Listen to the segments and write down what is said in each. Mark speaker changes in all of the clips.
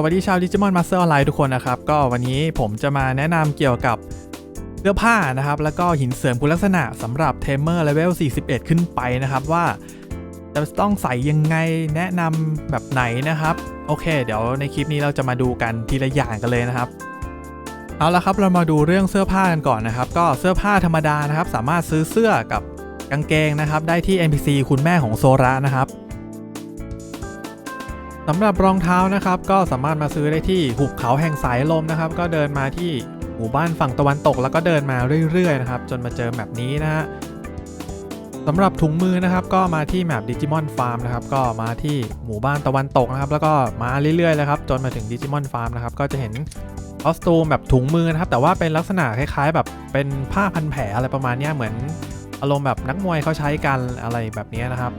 Speaker 1: สวัสดีชาวดิจิมอนมาสเตอร์ออนไลน์ทุกคนนะครับ ก็วันนี้ผมจะมาแนะนำเกี่ยวกับเสื้อผ้านะครับ แล้วก็หินเสริมคุณลักษณะสำหรับเทมเมอร์เลเวล 41 ขึ้นไปนะครับว่าจะต้องใส่ยังไงแนะนำแบบไหนนะครับ โอเค เดี๋ยวในคลิปนี้เราจะมาดูกันทีละอย่างกันเลยนะครับ เอาละครับเรามาดูเรื่องเสื้อผ้ากันก่อนนะครับ ก็เสื้อผ้าธรรมดานะครับ สามารถซื้อเสื้อกับกางเกงนะครับ ได้ที่ NPC คุณแม่ของโซระนะครับ สำหรับรองเท้านะครับก็สามารถมาซื้อได้ที่หุบเขาแห่งสายลมนะครับ ก็เดินมาที่หมู่บ้านฝั่งตะวันตก แล้วก็เดินมาเรื่อยๆนะครับจนมาเจอแบบนี้นะฮะสำหรับถุงมือนะครับก็มาที่แมปดิจิมอนฟาร์มนะครับก็มาที่หมู่บ้านตะวันตกนะครับแล้วก็มาเรื่อยๆเลยครับจนมาถึงดิจิมอนฟาร์มนะครับก็จะเห็นคอสตูมแบบถุงมือนะครับแต่ว่าเป็นลักษณะคล้ายๆ แบบเป็นผ้าพันแผลอะไรประมาณนี้เหมือนอารมณ์แบบนักมวยเขาใช้กันอะไรแบบนี้นะครับ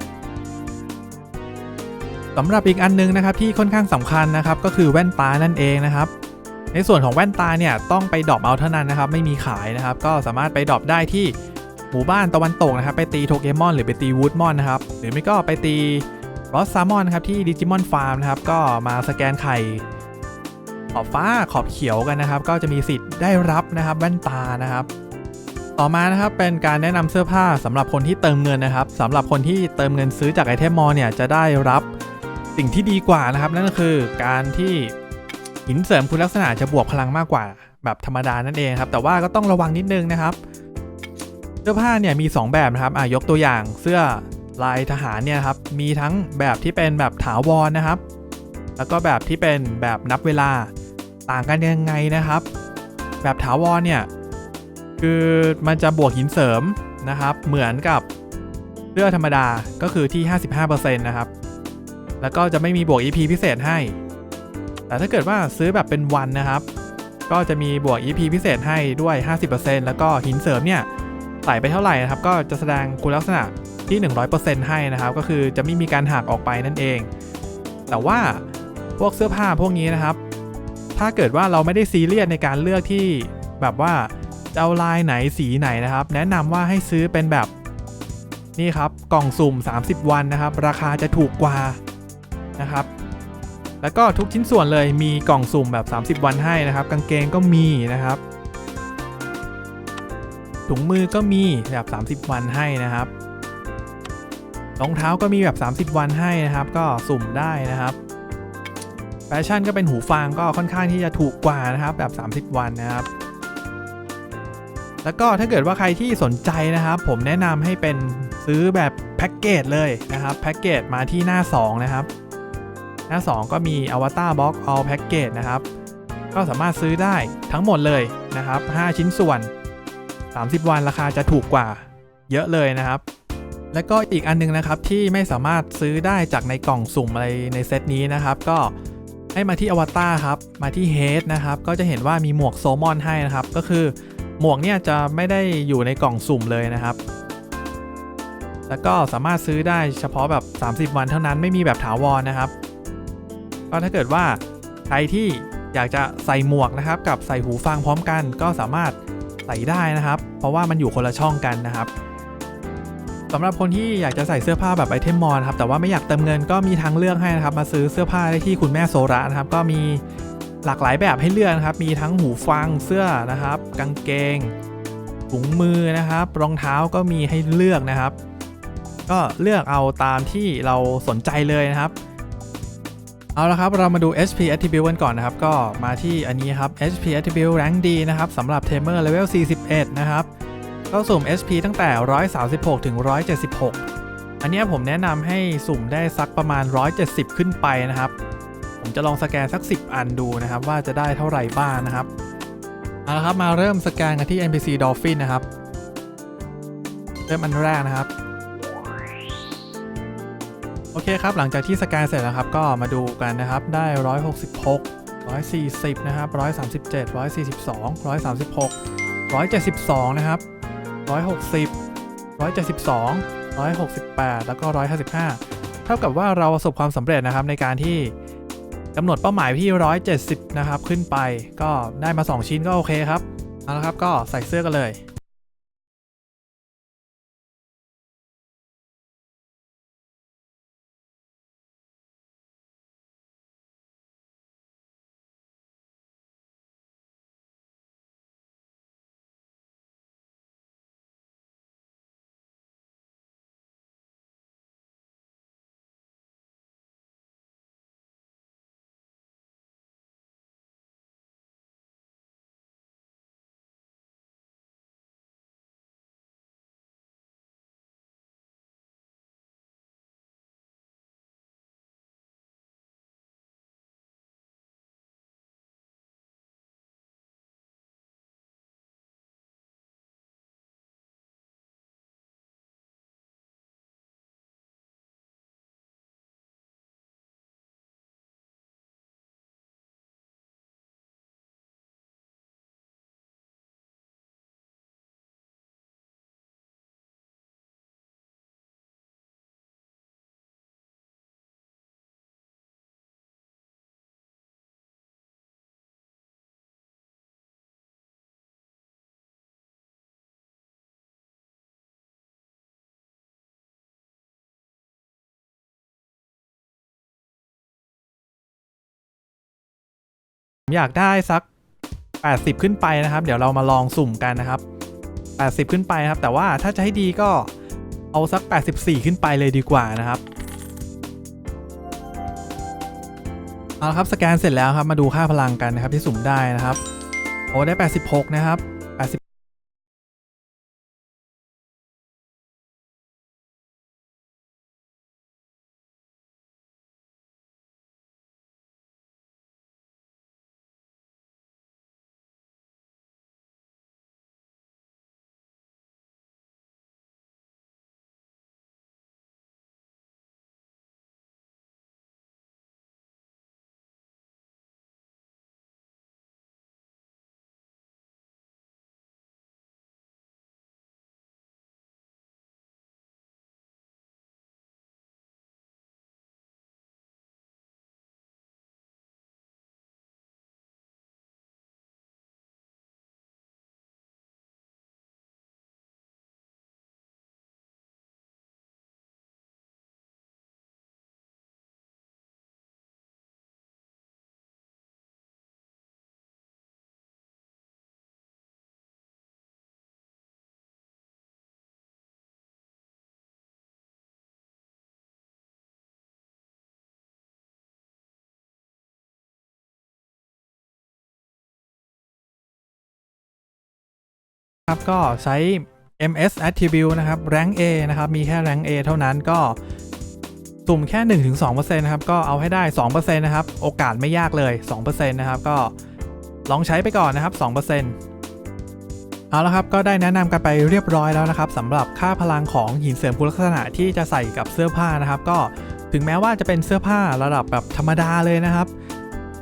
Speaker 1: สำหรับอีกอันนึงนะครับที่ค่อนข้างสำคัญนะครับก็คือแว่นตานั่นเองนะครับ ในส่วนของแว่นตาเนี่ยต้องไปดรอปเอาเท่านั้นนะครับไม่มีขายนะครับ ก็สามารถไปดรอปได้ที่หมู่บ้านตะวันตกนะครับ ไปตีโทเกมอน หรือไปตีวูดมอนนะครับหรือไม่ก็ไปตีรอสซามอนนะครับที่ดิจิมอนฟาร์มนะครับก็มาสแกนไข่ขอบฟ้าขอบเขียวกันนะครับ ก็จะมีสิทธิ์ได้รับนะครับแว่นตานะครับ ต่อมานะครับเป็นการแนะนำเสื้อผ้าสำหรับคนที่เติมเงินนะครับสำหรับคนที่เติมเงินซื้อจากไอเทมมอลเนี่ยจะได้รับ สิ่งที่ดีกว่านะครับ นั่นก็คือการที่หินเสริมคุณลักษณะจะบวกพลังมากกว่า แบบธรรมดานั่นเองครับ แต่ว่าก็ต้องระวังนิดนึงนะครับ เสื้อผ้าเนี่ยมี 2 แบบนะครับอะยกตัวอย่างเสื้อลายทหารเนี่ยครับมีทั้งแบบที่เป็นแบบถาวรนะครับ แล้วก็แบบที่เป็นแบบนับเวลาต่างกันยังไงนะครับ แบบถาวรเนี่ยคือมันจะบวกหินเสริมนะครับ เหมือนกับเสื้อธรรมดาก็คือที่ 55%นะครับ แล้วก็จะไม่มีบวก EP พิเศษให้ แต่ถ้าเกิดว่าซื้อแบบเป็นวันนะครับ ก็จะมีบวก EP พิเศษให้ด้วย 50%แล้วก็หินเสริมเนี่ยใส่ไปเท่าไหร่นะครับ ก็จะแสดงคุณลักษณะที่ 100%ให้นะครับ ก็คือจะไม่มีการหักออกไปนั่นเอง แต่ว่าพวกเสื้อผ้าพวกนี้นะครับ ถ้าเกิดว่าเราไม่ได้ซีเรียสในการเลือกที่แบบว่าจะเอาลายไหนสีไหนนะครับ แนะนำว่าให้ซื้อเป็นแบบนี่ครับกล่องสุ่ม 30 วันนะครับ ราคาจะถูกกว่า นะครับ แล้วก็ทุกชิ้นส่วนเลยมีกล่องสุ่มแบบ 30 วันให้นะครับ กางเกงก็มีนะครับ ถุงมือก็มีแบบ 30 วันให้นะครับรองเท้าก็มีแบบ 30 วันให้นะครับ ก็สุ่มได้นะครับแฟชั่นก็เป็นหูฟังก็ค่อนข้างที่จะถูกกว่านะครับแบบ 30 วันนะครับ แล้วก็ถ้าเกิดว่าใครที่สนใจนะครับ ผมแนะนำให้เป็นซื้อแบบแพ็กเกจเลยนะครับแพ็กเกจมาที่หน้า 2 นะครับ หน้า 2 ก็มี Avatar Box All Package นะครับ ก็สามารถซื้อได้ทั้งหมดเลยนะครับ 5 ชิ้นส่วน 30 วันราคาจะถูกกว่าเยอะเลยนะครับ แล้วก็อีกอันนึงนะครับที่ไม่สามารถซื้อได้จากในกล่องสุ่มอะไรในเซตนี้นะครับ ก็ให้มาที่อวตารครับ มาที่ Head นะครับ ก็จะเห็นว่ามีหมวกโซมอนให้นะครับ ก็คือหมวกเนี่ยจะไม่ได้อยู่ในกล่องสุ่มเลยนะครับ แล้วก็สามารถซื้อได้เฉพาะแบบ 30 วันเท่านั้นไม่มีแบบถาวรนะครับ ก็ถ้าเกิดว่าใครที่อยากจะใส่หมวกนะครับ กับใส่หูฟังพร้อมกัน ก็สามารถใส่ได้นะครับ เพราะว่ามันอยู่คนละช่องกันนะครับสำหรับคนที่อยากจะใส่เสื้อผ้าแบบไอเทมมอนครับแต่ว่าไม่อยากเติมเงินก็มีทางเลือกให้นะครับ มาซื้อเสื้อผ้าได้ที่คุณแม่โซระนะครับ ก็มีหลากหลายแบบให้เลือกนะครับ มีทั้งหูฟังเสื้อนะครับ กางเกงถุงมือนะครับ รองเท้าก็มีให้เลือกนะครับ ก็เลือกเอาตามที่เราสนใจเลยนะครับ เอาละครับเรามาดู HP Attribute กันก่อนนะครับ ก็มาที่อันนี้ครับ HP Attribute Rank D นะครับสำหรับ Tamer Level 41 นะครับก็สุ่ม SP ตั้งแต่ 136 ถึง 176 อันนี้ผมแนะนำให้สุ่มได้สักประมาณ 170 ขึ้นไปนะครับ ผมจะลองสแกนสัก 10 อันดูนะครับ ว่าจะได้เท่าไหร่บ้างนะครับเอาละครับมาเริ่มสแกนกันที่ NPC Dolphin นะครับ เริ่มอันแรกนะครับ โอเคครับ หลังจากที่สแกนเสร็จแล้วครับ ก็มาดูกันนะครับ ได้ 166 140 นะครับ 137 142 136 172 นะครับ 160 172 168 แล้วก็ 155 เท่ากับว่าเราประสบความสำเร็จนะครับในการที่กำหนดเป้าหมายที่ 170 นะครับ ขึ้นไปก็ได้มา 2 ชิ้นก็โอเคครับ เอาละครับก็ใส่เสื้อกันเลย อยากได้สัก 80 ขึ้นไปนะครับ เดี๋ยวเรามาลองสุ่มกันนะครับ 80 ขึ้นไปครับ แต่ว่าถ้าจะให้ดีก็เอาสัก 84 ขึ้นไปเลยดีกว่านะครับเอาละครับสแกนเสร็จแล้วครับมาดูค่าพลังกันนะครับที่สุ่มได้นะครับโอ้ได้ 86 นะครับ ครับก็ใช้ MS Attribute นะครับ Rank A นะครับ มีแค่ Rank A เท่านั้นก็สุ่มแค่ 1-2%นะครับ ก็เอาให้ได้ 2%นะครับ โอกาสไม่ยากเลย 2%นะครับ ก็ลองใช้ไปก่อนนะครับ 2%เอาละครับ ก็ได้แนะนำกันไปเรียบร้อยแล้วนะครับสำหรับค่าพลังของหินเสริมคุณลักษณะที่จะใส่กับเสื้อผ้านะครับ ก็ถึงแม้ว่าจะเป็นเสื้อผ้าระดับแบบธรรมดาเลยนะครับ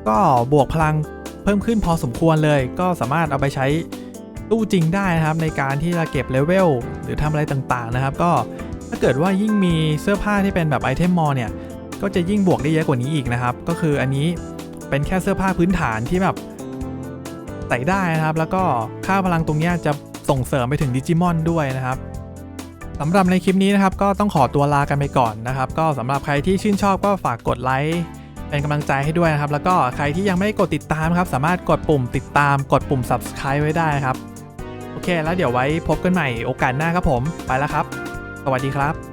Speaker 1: ก็บวกพลังเพิ่มขึ้นพอสมควรเลย ก็สามารถเอาไปใช้ ตู้จริงได้นะครับ ในการที่จะเก็บเลเวลหรือทำอะไรต่างๆนะครับ ก็ถ้าเกิดว่ายิ่งมีเสื้อผ้าที่เป็นแบบไอเทมมอลเนี่ยก็จะยิ่งบวกได้เยอะกว่านี้อีกนะครับ ก็คืออันนี้เป็นแค่เสื้อผ้าพื้นฐานที่แบบใส่ได้นะครับ แล้วก็ค่าพลังตรงนี้จะส่งเสริมไปถึงดิจิมอนด้วยนะครับสำหรับในคลิปนี้นะครับ ก็ต้องขอตัวลากันไปก่อนนะครับ ก็สำหรับใครที่ชื่นชอบก็ฝากกดไลค์เป็นกำลังใจให้ด้วยนะครับ แล้วก็ใครที่ยังไม่ได้กดติดตามครับ สามารถกดปุ่มติดตามกดปุ่ม subscribe ไว้ได้ครับ เคแล้วเดี๋ยวไว้พบกันใหม่โอกาสหน้าครับผม ไปแล้วครับ สวัสดีครับ